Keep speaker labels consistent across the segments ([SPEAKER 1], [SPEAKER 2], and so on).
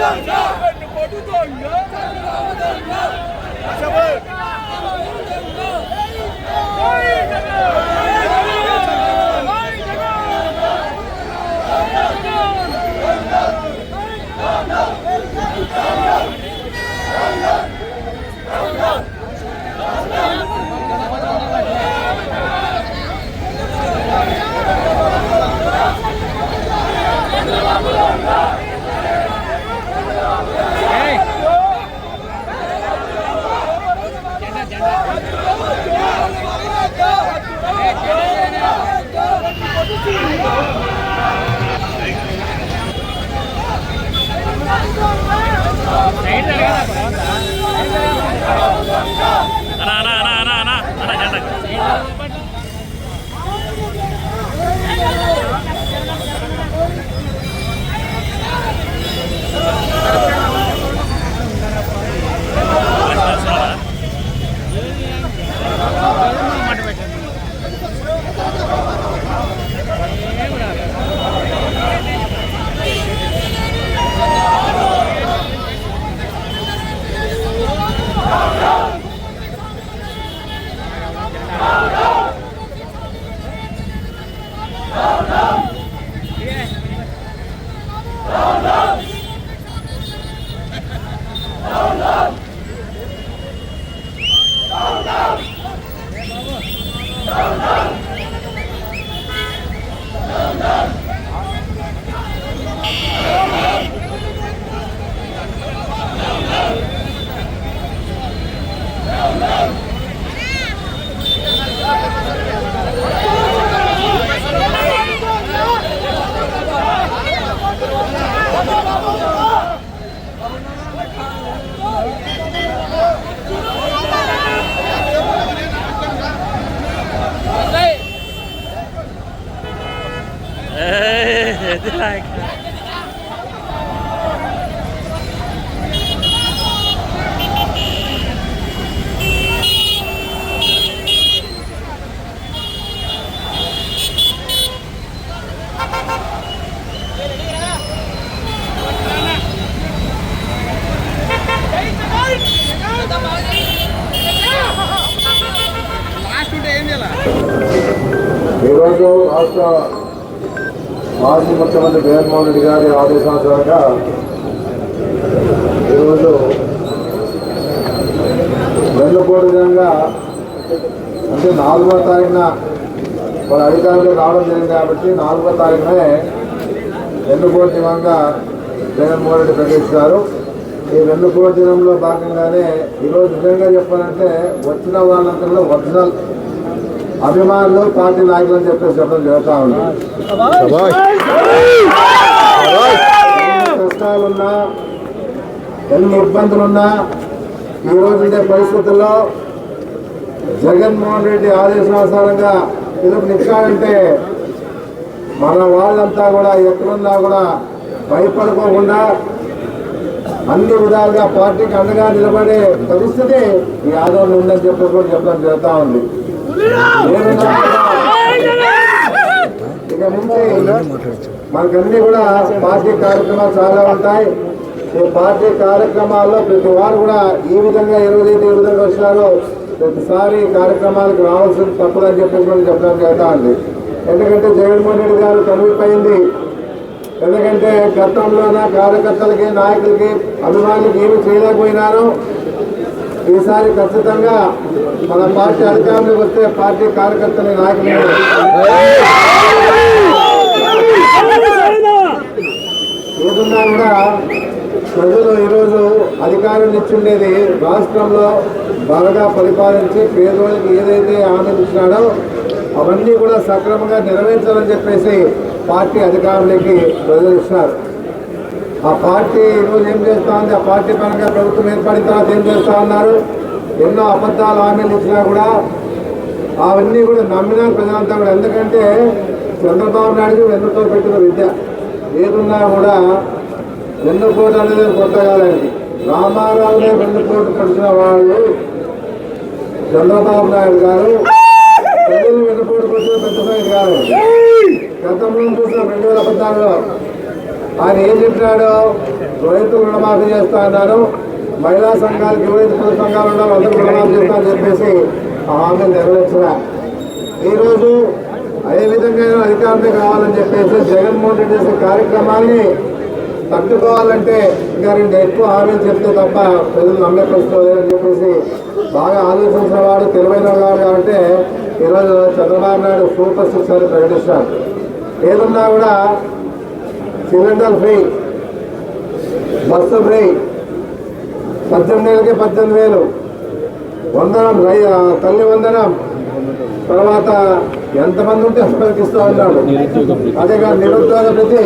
[SPEAKER 1] అనా ఏయ్, ఇది నాకు.
[SPEAKER 2] ఈరోజు రాష్ట్ర మాజీ ముఖ్యమంత్రి జగన్మోహన్ రెడ్డి గారి ఆదేశానుసారంగా ఈరోజు వెన్నుపోటు విధంగా అంటే నాలుగో తారీఖున వాళ్ళ అధికారులు రావడం జరిగింది కాబట్టి నాలుగో తారీఖునే వెన్నుపోటు దినంగా జగన్మోహన్ రెడ్డి ప్రకటిస్తారు ఈ వెన్నుపోటు దినంలో భాగంగానే ఈరోజు నిజంగా చెప్పాలంటే వచ్చిన వాళ్ళందరిలో ఒరిజినల్ అభిమానులు పార్టీ నాయకులు అని చెప్పేసి చెప్పడం జరుగుతూ ఉంది. ఎన్ని కష్టాలున్నా ఎన్ని ఇబ్బందులున్నా ఈ రోజు పరిస్థితుల్లో జగన్మోహన్ రెడ్డి ఆదేశానుసారంగా పిలుపునిచ్చాడంటే మన వాళ్ళంతా కూడా ఎక్కడున్నా కూడా భయపడుకోకుండా అన్ని విధాలుగా పార్టీకి అండగా నిలబడే పరిస్థితి ఈ ఆదరణ ఉందని చెప్పి కూడా చెప్పడం జరుగుతూ ఉంది. ఇక నుంచి మనకన్నీ కూడా పార్టీ కార్యక్రమాలు చాలా ఉంటాయి. ఈ పార్టీ కార్యక్రమాల్లో ప్రతి వారు కూడా ఈ విధంగా ఏ రోజైతే ఈ విధంగా వచ్చినారో ప్రతిసారి కార్యక్రమాలకు రావాల్సింది తప్పదని చెప్పేసి మనం చెప్పడం చేస్తా ఉంది ఎందుకంటే జగన్మోహన్ రెడ్డి గారు తొలగిపోయింది ఎందుకంటే గతంలోన కార్యకర్తలకి నాయకులకి అభిమానులకి ఏమి చేయలేకపోయినారు ఈసారి ఖచ్చితంగా మన పార్టీ అధికారంలోకి వస్తే పార్టీ కార్యకర్తల నాయకులు. ఏదున్నా కూడా ప్రజలు ఈరోజు అధికారం ఇచ్చిండేది రాష్ట్రంలో బాగా పరిపాలించి పేదోళ్ళకి ఏదైతే ఆనందించినాడో అవన్నీ కూడా సక్రమంగా నెరవేర్చాలని చెప్పేసి పార్టీ అధికారంలోకి ప్రజలు ఇచ్చినారు. ఆ పార్టీ ఈరోజు ఏం చేస్తా ఉంది? ఆ పార్టీ పరంగా ప్రభుత్వం ఏర్పడిన తర్వాత ఏం చేస్తా ఉన్నారు? ఎన్నో అబద్ధాలు హామీలు ఇచ్చినా కూడా అవన్నీ కూడా నమ్మినారు ప్రజలంతా కూడా. ఎందుకంటే చంద్రబాబు నాయుడు వెన్నుతో పెట్టిన విద్య. ఏదున్నా కూడా వెన్నుపోటు అనేది కొత్త కాదండి రామారావునే వెన్నుపోటు పడిచిన వాళ్ళు చంద్రబాబు నాయుడు గారు. ప్రజలు వెన్నుపోటు పడిచిన పెద్ద సంగతి గతంలో చూసిన రెండు వేల పద్నాలుగులో ఆయన ఏం చెప్పినాడు? రైతులు రుణమాఫీ చేస్తా అన్నారు. మహిళా సంఘాలకు ఎవరైతే పొదు సంఘాలు ఉన్నారో అందరూ రుణమాఫీ చేస్తామని చెప్పేసి ఆ హామీ నెరవేర్చిన. ఈరోజు అదే విధంగా అధికారంలోకి కావాలని చెప్పేసి జగన్మోహన్ రెడ్డి చేసే కార్యక్రమాన్ని తట్టుకోవాలంటే ఇంకా రెండు ఎక్కువ హామీలు చెప్తే తప్ప ప్రజలు నమ్మే చెప్పేసి బాగా ఆలోచించిన వాడు తెలివైన వాడు కాబట్టి ఈరోజు చంద్రబాబు నాయుడు సూపర్ సిక్స్ అని ప్రకటిస్తారు ఏదన్నా కూడా సిలిండర్ ఫ్రీ బస్సు ఫ్రీ పద్దెనిమిది వేలకి పద్దెనిమిది వేలు. వందనం రై తల్లి వందనం. తర్వాత ఎంతమంది ఉంటే అంతమందికి ఇస్తా అదే కాదు నిరుద్యోగ ప్రతి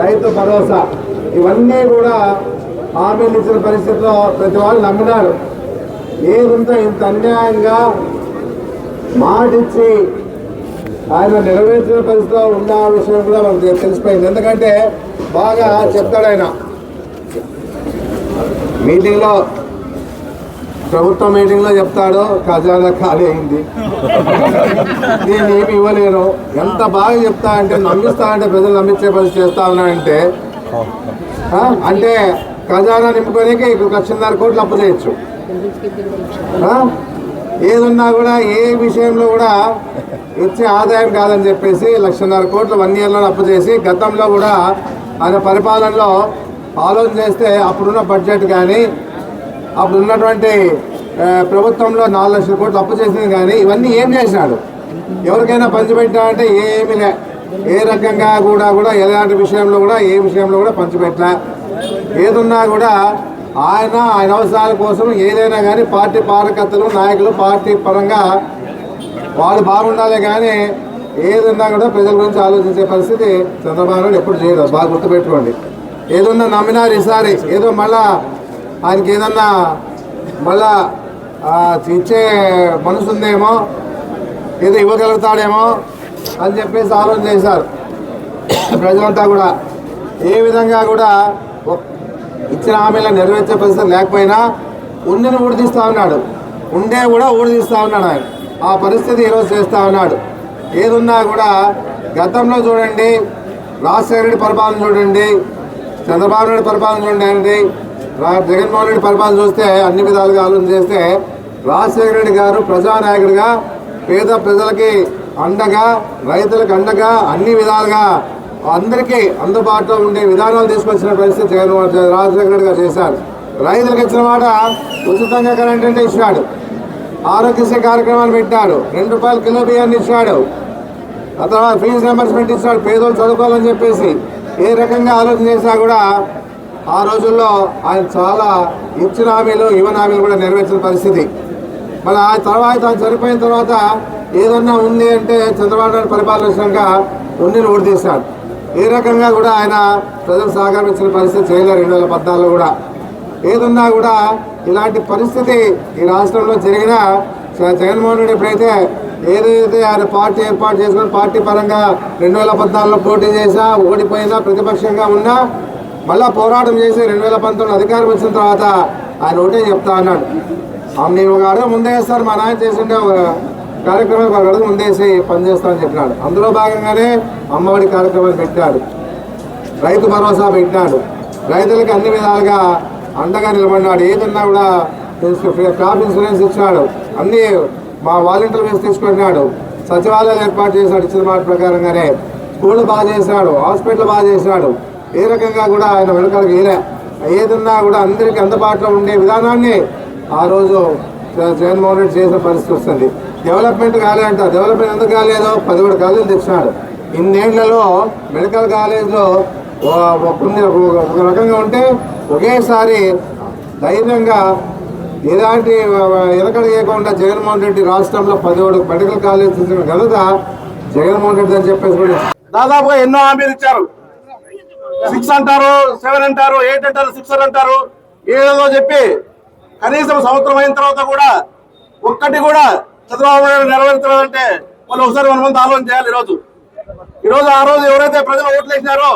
[SPEAKER 2] రైతు భరోసా. ఇవన్నీ కూడా హామీలు ఇచ్చిన పరిస్థితిలో ప్రతి వాళ్ళు నమ్మినారు. ఏదంతా ఇంత అన్యాయంగా మాటిచ్చి ఆయన నెరవేర్చిన పరిస్థితిలో ఉన్న విషయం కూడా మనకు తెలిసిపోయింది. ఎందుకంటే బాగా చెప్తాడు ఆయన. మీటింగ్లో ప్రభుత్వ మీటింగ్లో చెప్తాడు ఖజానా ఖాళీ అయింది. నేను ఏమి ఇవ్వలేను ఎంత బాగా చెప్తా అంటే నమ్మిస్తా అంటే ప్రజలు నమ్మించే పరిస్థితి చేస్తా ఉన్నాడంటే అంటే ఖజానా నింపుకోనికే ఇప్పుడు లక్షన్నర కోట్లు అప్పు చేయొచ్చు. ఏదున్నా కూడా ఏ విషయంలో కూడా వచ్చే ఆదాయం కాదని చెప్పేసి లక్షన్నర కోట్లు వన్ ఇయర్లో అప్పు చేసి గతంలో కూడా ఆయన పరిపాలనలో ఆలోచన చేస్తే అప్పుడున్న బడ్జెట్ కానీ అప్పుడు ఉన్నటువంటి ప్రభుత్వంలో నాలుగు లక్షల కోట్లు అప్పు చేసింది కానీ ఇవన్నీ ఏం చేసినాడు? ఎవరికైనా పంచిపెట్టా అంటే ఏమీ లే. ఏ రకంగా కూడా కూడా ఎలాంటి విషయంలో కూడా ఏ విషయంలో కూడా పంచిపెట్టలే. ఏదున్నా కూడా ఆయన ఆయన అవసరాల కోసం ఏదైనా కానీ పార్టీ కార్యకర్తలు నాయకులు పార్టీ పరంగా వాళ్ళు బాగుండాలి కానీ ఏదున్నా కూడా ప్రజల గురించి ఆలోచించే పరిస్థితి చంద్రబాబు నాయుడు ఎప్పుడు చేయలేదు. బాగా గుర్తుపెట్టుకోండి. ఏదన్నా నమ్మినారు ఈసారి ఏదో మళ్ళా ఆయనకి ఏదన్నా మళ్ళా ఇచ్చే మనసు ఉందేమో ఏదో ఇవ్వగలుగుతాడేమో అని చెప్పేసి ఆలోచన చేశారు. ప్రజలంతా కూడా ఏ విధంగా కూడా ఇచ్చిన హామీలను నెరవేర్చే పరిస్థితి లేకపోయినా ఉండిని ఊడిదీస్తూ ఉన్నాడు. ఉండే కూడా ఊడిదీస్తూ ఉన్నాడు ఆయన. ఆ పరిస్థితి ఈరోజు చేస్తూ ఉన్నాడు. ఏదున్నా కూడా గతంలో చూడండి రాజశేఖర రెడ్డి పరిపాలన చూడండి చంద్రబాబు నాయుడు పరిపాలన చూడండి రా- జగన్మోహన్ రెడ్డి పరిపాలన చూస్తే అన్ని విధాలుగా ఆలోచన చేస్తే రాజశేఖర రెడ్డి గారు ప్రజానాయకుడిగా పేద ప్రజలకి అండగా రైతులకు అండగా అన్ని విధాలుగా అందరికీ అందుబాటులో ఉండే విధానాలు తీసుకొచ్చిన పరిస్థితి జగన్మోహన్ రాజశేఖర రెడ్డి గారు చేశారు. రైతులకు ఇచ్చిన మాట ఉచితంగా కరెంట్ అంటే ఆరోగ్యశ్రీ కార్యక్రమాలు పెట్టాడు. రెండు రూపాయలు కిలో బియ్యాన్ని ఇచ్చాడు. ఆ తర్వాత ఫీజు రింబర్స్మెంట్ ఇచ్చాడు. పేదోళ్ళు చదువుకోవాలని చెప్పేసి ఏ రకంగా ఆలోచన చేసినా కూడా ఆ రోజుల్లో ఆయన చాలా ఇచ్చిన హామీలు ఇవ్వని హామీలు కూడా నెరవేర్చిన పరిస్థితి. మరి ఆ తర్వాత ఆయన చనిపోయిన తర్వాత ఏదన్నా ఉంది అంటే చంద్రబాబు నాయుడు పరిపాలన విషయంగా ఉండిని ఊడితీశాడు ఏ రకంగా కూడా ఆయన ప్రజలు సహకరించిన పరిస్థితి చేయలేరు రెండు వేల పద్నాలుగులో కూడా. ఏదున్నా కూడా ఇలాంటి పరిస్థితి ఈ రాష్ట్రంలో జరిగిన జగన్మోహన్ రెడ్డి ఎప్పుడైతే ఏదైతే ఆయన పార్టీ ఏర్పాటు చేసుకుని పార్టీ పరంగా రెండు వేల పద్నాలుగులో పోటీ చేసా ఓడిపోయినా ప్రతిపక్షంగా ఉన్నా మళ్ళా పోరాటం చేసి రెండు వేల పంతొమ్మిది అధికారం వచ్చిన తర్వాత ఆయన ఒకటే చెప్తా అన్నాడు. "ఆ, నేను ఒక అడుగు ముందే మా నాయన చేసిండే ఒక కార్యక్రమం ఒక అడుగు ముందేసి పనిచేస్తామని చెప్పినాడు. అందులో భాగంగానే అమ్మఒడి కార్యక్రమాన్ని పెట్టాడు రైతు భరోసా పెట్టినాడు. రైతులకు అన్ని విధాలుగా అండగా నిలబడినాడు. ఏదన్నా కూడా క్రాప్ ఇన్సూరెన్స్ ఇచ్చినాడు. అన్నీ మా వాలంటీర్ వేసి తీసుకున్నాడు సచివాలయాలు ఏర్పాటు చేశాడు ఇచ్చిన మాట ప్రకారంగానే. స్కూళ్ళు బాగా చేసినాడు హాస్పిటల్ బాగా చేసినాడు ఏ రకంగా కూడా ఆయన వెనకాలకు వేయలే ఏదన్నా కూడా అందరికీ అందుబాటులో ఉండే విధానాన్ని ఆ రోజు జగన్మోహన్ రెడ్డి చేసిన పరిస్థితి వస్తుంది. డెవలప్మెంట్ కాలేదంట. డెవలప్మెంట్ ఎందుకు కాలేదో? పదిహేడు కాలేజీలు తెచ్చినాడు ఇన్నేళ్ళలో మెడికల్ కాలేజ్లో కొన్ని ఒక రకంగా ఉంటే ఒకేసారి ధైర్యంగా ఎలాంటి చేయకుండా జగన్మోహన్ రెడ్డి రాష్ట్రంలో పదిహేడు మెడికల్ కాలేజ్ తీసిన ఘనత జగన్మోహన్ రెడ్డి అని చెప్పేసి కూడా
[SPEAKER 3] దాదాపుగా ఎన్నో హామీలు ఇచ్చారు. సిక్స్ అంటారు సెవెన్ అంటారు ఎయిట్ అంటారు సిక్స్ అంటారు. ఏదో చెప్పి కనీసం సంవత్సరం అయిన తర్వాత కూడా ఒక్కటి కూడా చంద్రబాబు నాయుడు నెరవేర్చాలంటే వాళ్ళు ఒకసారి మన మంది ఆలోచన చేయాలి ఈరోజు. ఈరోజు ఆ రోజు ఎవరైతే ప్రజలు ఓట్లు వేసినారో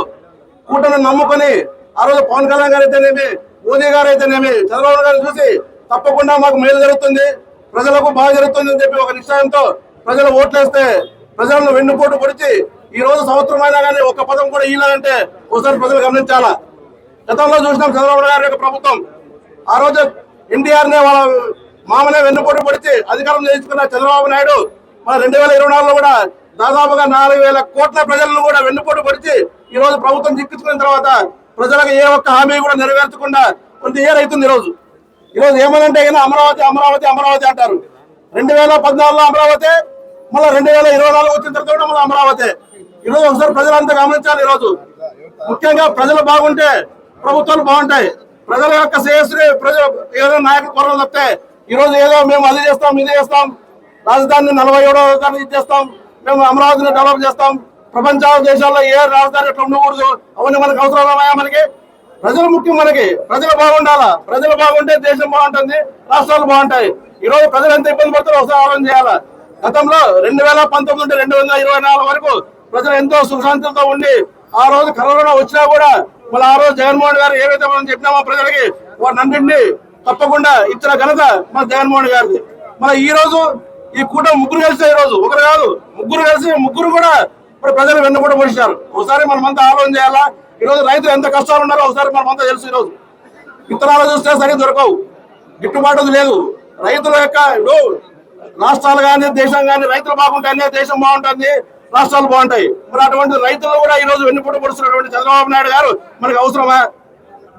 [SPEAKER 3] కూటమిని నమ్ముకొని ఆ రోజు పవన్ కళ్యాణ్ గారు అయితేనేమి మోదీ గారు అయితేనేమి చంద్రబాబు గారిని చూసి తప్పకుండా మాకు మేలు జరుగుతుంది. ప్రజలకు బాగా జరుగుతుంది అని చెప్పి ఒక నిశ్చయంతో ప్రజలు ఓట్లేస్తే ప్రజలను వెన్నుపోటు పొడిచి ఈ రోజు సంవత్సరం అయినా కానీ ఒక్క పదం కూడా ఇయ్యాలంటే ఒకసారి ప్రజలు గమనించాలా? గతంలో చూసినాం చంద్రబాబు గారి యొక్క ప్రభుత్వం. ఆ రోజు ఎన్టీఆర్ నే వాళ్ళ మామనే వెన్నుపోటు పొడిచి అధికారం చేయించుకున్న చంద్రబాబు నాయుడు మన రెండు వేల ఇరవై నాలుగులో కూడా దాదాపుగా నాలుగు వేల కోట్ల ప్రజలను కూడా వెన్నుపోటు పొడిచి ఈ రోజు ప్రభుత్వం చిక్కించుకున్న తర్వాత ప్రజలకు ఏ ఒక్క హామీ కూడా నెరవేర్చకుండా కొంత ఇయర్ ఈరోజు ఈరోజు ఏమనంటే ఈయన అమరావతి అమరావతి అమరావతి అంటారు. రెండు వేల పద్నాలుగులో అమరావతి మళ్ళీ రెండు వేల ఇరవై నాలుగు వచ్చిన తర్వాత కూడా మళ్ళీ అమరావతి. ఈ రోజు ఒకసారి ప్రజలంతా గమనించాలి ఈరోజు. ముఖ్యంగా ప్రజలు బాగుంటే ప్రభుత్వాలు బాగుంటాయి. ప్రజల యొక్క శ్రేయస్సు ప్రజలు ఏదో నాయకులు కొరలు తప్పితే ఈరోజు ఏదో మేము అది చేస్తాం ఇది చేస్తాం రాజధానిని నలభై ఏడో రాజధాని ఇచ్చేస్తాం మేము అమరావతిని డెవలప్ చేస్తాం ప్రపంచ దేశాల్లో ఏ రాజధాని ఎట్లా ఉండకూడదు అవన్నీ మనకు అవసరం మనకి? ప్రజలు ముఖ్యం మనకి. ప్రజలు బాగుండాలా? ప్రజలు బాగుంటే దేశం బాగుంటుంది రాష్ట్రాలు బాగుంటాయి. ఈ రోజు ప్రజలు ఎంత ఇబ్బంది పడుతున్నారో ఒకసారి ఆలోచన చేయాలా? గతంలో రెండు వేల పంతొమ్మిది నుండి రెండు వందల ఇరవై నాలుగు వరకు ప్రజలు ఎంతో సుఖశాంతులతో ఉండి ఆ రోజు కరోనా వచ్చినా కూడా మళ్ళీ ఆ రోజు జగన్మోహన్ గారు ఏవైతే మనం చెప్పినామో ప్రజలకి వాటినంటిని తప్పకుండా ఇచ్చిన ఘనత మన జగన్మోహన్ గారిది. మన ఈ రోజు ఈ కూటమి ముగ్గురు కలిసి ఈ రోజు. ఒకరు కాదు ముగ్గురు కలిసి ముగ్గురు కూడా ఇప్పుడు ప్రజలు వెన్నుపూట పొడిచారు ఒకసారి మనమంతా ఆలోచన చేయాలా? ఈ రోజు రైతులు ఎంత కష్టాలు ఉన్నారో ఒకసారి మనమంతా తెలుసు ఈరోజు. రోజు విత్తనాలు చూస్తే సరిగ్గా దొరకవు. గిట్టుబాటు లేదు. రైతుల యొక్క రాష్ట్రాలు కానీ దేశం కానీ రైతులు బాగుంటాయనే దేశం బాగుంటుంది రాష్ట్రాలు బాగుంటాయి. మరి అటువంటి రైతులు కూడా ఈ రోజు వెన్నుపూట పొడుస్తున్నటువంటి చంద్రబాబు నాయుడు గారు మనకు అవసరమా?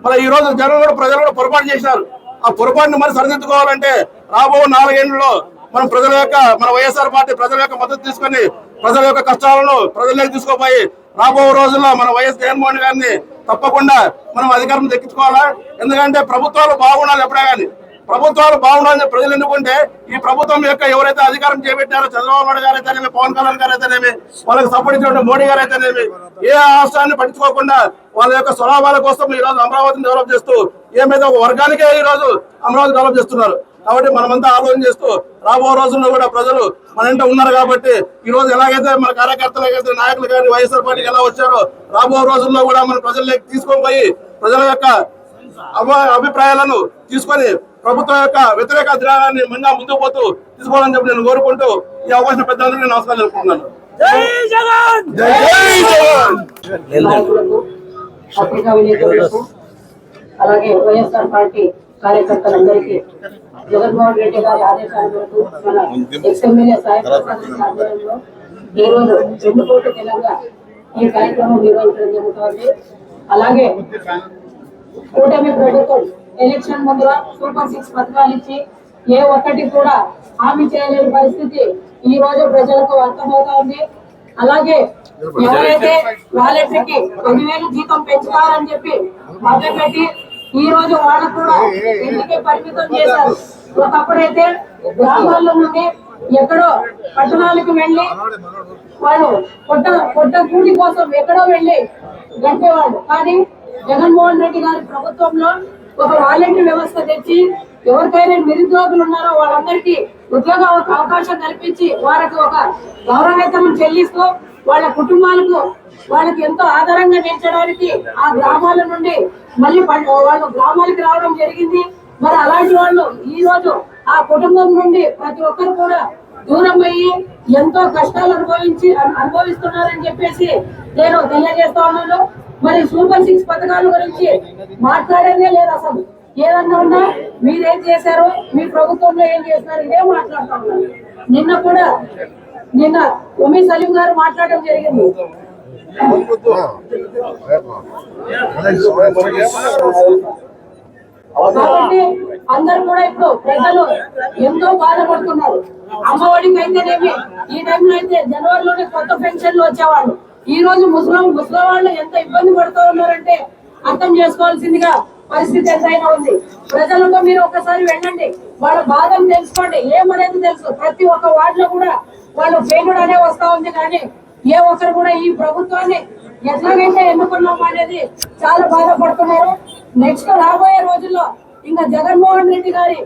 [SPEAKER 3] మరి ఈ రోజు జనం కూడా ప్రజలు కూడా పొరపాటు చేశారు ఆ పొరపాటుని మరి సరిదిద్దుకోవాలంటే రాబో నాలుగేళ్ళలో మనం ప్రజల యొక్క మన వైఎస్ఆర్ పార్టీ ప్రజల యొక్క మద్దతు తీసుకొని ప్రజల యొక్క కష్టాలను ప్రజల్లోకి తీసుకుపోయి రాబో రోజుల్లో మన వైఎస్ జగన్మోహన్ గారిని తప్పకుండా మనం అధికారం దక్కించుకోవాలా? ఎందుకంటే ప్రభుత్వాలు బాగుండాలి ఎప్పుడే కానీ. ప్రభుత్వాలు బాగుండాలని ప్రజలు ఎన్నుకుంటే ఈ ప్రభుత్వం యొక్క ఎవరైతే అధికారం చేపట్టారో చంద్రబాబు నాయుడు గారు అయితేనేమి పవన్ కళ్యాణ్ గారు అయితేనేమి వాళ్ళకి సపోర్ట్ ఇచ్చినటువంటి మోడీ గారు అయితేనేమి ఏ రాష్ట్రాన్ని పట్టించుకోకుండా వాళ్ళ యొక్క స్వలాభాల కోసం ఈ రోజు అమరావతిని డెవలప్ చేస్తూ ఏమైతే ఒక వర్గానికే ఈ రోజు అమరావతి డెవలప్ చేస్తున్నారు. కాబట్టి మనమంతా ఆలోచన చేస్తూ రాబో రోజుల్లో కూడా ప్రజలు మన ఇంట ఉన్నారు కాబట్టి ఈ రోజు ఎలాగైతే మన కార్యకర్తలు నాయకులు కానీ వైఎస్ఆర్ పార్టీకి ఎలా వచ్చారో రాబో రోజుల్లో కూడా మన ప్రజల్లోకి తీసుకొని పోయి ప్రజల యొక్క అభి- అభిప్రాయాలను తీసుకొని ప్రభుత్వం యొక్క వ్యతిరేక అధికారాన్ని మన్నా ముందుకు పోతూ తీసుకోవాలని చెప్పి నేను కోరుకుంటూ ఈ అవకాశం పెద్దలందరికీ నమస్కారం తెలుపుకుంటున్నాను.
[SPEAKER 4] అలాగే వైఎస్ఆర్ పార్టీ కార్యకర్తలందరికీ జగన్మోహన్ రెడ్డి గారి ఆదేశాల మేరకు మన ఎక్స్ఎమ్మెల్యే సాయి ప్రసాద్ రెడ్డి ఆధ్వర్యంలో ఈ రోజు రెండు కోట్ల తెలంగా ఈ కార్యక్రమం నిర్వహించడం జరుగుతోంది. అలాగే కూటమి ప్రభుత్వం ఎలక్షన్ ముందర సూపర్ సిక్స్ పథకాలు ఇచ్చి ఏ ఒక్కటి కూడా హామీ చేయలేని పరిస్థితి ఈ రోజు ప్రజలకు అర్థమవుతా ఉంది. అలాగే ఎవరైతే వాలంటీర్కి పదివేలు జీతం పెంచుతారని చెప్పి మొదలుపెట్టి ఈ రోజు వాళ్ళకు కూడా ఇంటికే పరిమితం చేశారు. ఒకప్పుడైతే గ్రామాల్లో నుండి ఎక్కడో పట్టణాలకు వెళ్ళి వాళ్ళు పొట్ట పొట్ట కూడి కోసం ఎక్కడో వెళ్ళి గడిపేవాళ్ళు. కానీ జగన్మోహన్ రెడ్డి గారి ప్రభుత్వంలో ఒక వాలంటీర్ వ్యవస్థ తెచ్చి ఎవరికైనా నిరుద్యోగులు ఉన్నారో వాళ్ళందరికీ ఉద్యోగ అవకాశం కల్పించి వారికి ఒక గౌరవేతనం చెల్లిస్తూ వాళ్ళ కుటుంబాలకు వాళ్ళకి ఎంతో ఆధారంగా పెంచడానికి ఆ గ్రామాల నుండి మళ్ళీ వాళ్ళు గ్రామాలకు రావడం జరిగింది. మరి అలాంటి వాళ్ళు ఈ రోజు ఆ కుటుంబం నుండి ప్రతి ఒక్కరు కూడా దూరం అయ్యి ఎంతో కష్టాలు అనుభవించి అనుభవిస్తున్నారని చెప్పేసి నేను తెలియజేస్తా ఉన్నాను. మరి సూపర్ సిక్స్ పథకాల గురించి మాట్లాడేదే లేదు అసలు. ఏదన్నా ఉన్నా మీరేం చేశారో మీ ప్రభుత్వంలో ఏం చేస్తున్నారు ఇదే మాట్లాడుతా ఉన్నారు. నిన్న కూడా నిన్న ఉమీ సలీం గారు మాట్లాడడం జరిగింది. కాబట్టి అందరు కూడా ఇప్పుడు ప్రజలు ఎంతో బాధపడుతున్నారు. అమ్మఒడికి అయితేనేమి ఈ టైంలో అయితే జనవరిలోనే కొత్త పెన్షన్లు వచ్చేవాళ్ళు. ఈ రోజు ముస్లిం ముస్లిం వాళ్ళు ఎంత ఇబ్బంది పడుతూ ఉన్నారంటే అర్థం చేసుకోవాల్సిందిగా పరిస్థితి ఎంతైనా ఉంది. ప్రజలతో మీరు ఒక్కసారి వెళ్ళండి. వాళ్ళ బాధను తెలుసుకోండి. ఏమనేది తెలుసు? ప్రతి ఒక్క వార్డులో కూడా వాళ్ళు ఫెయిల్డ్ అనే వస్తా ఉంది కానీ ఏ ఒక్కరు కూడా ఈ ప్రభుత్వాన్ని ఎట్లాగైతే ఎన్నుకున్నాం అనేది చాలా బాధపడుతున్నారు. నెక్స్ట్ రాబోయే రోజుల్లో ఇంకా జగన్మోహన్ రెడ్డి గారి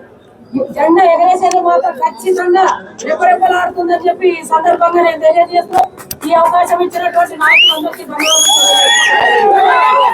[SPEAKER 4] జెండా ఎగరేసేది మాత్రం ఖచ్చితంగా రెపరెపలాడుతుందని చెప్పి ఈ సందర్భంగా నేను తెలియజేస్తూ ఈ అవకాశం ఇచ్చినటువంటి నాయకులందరికీ ధన్యవాదాలు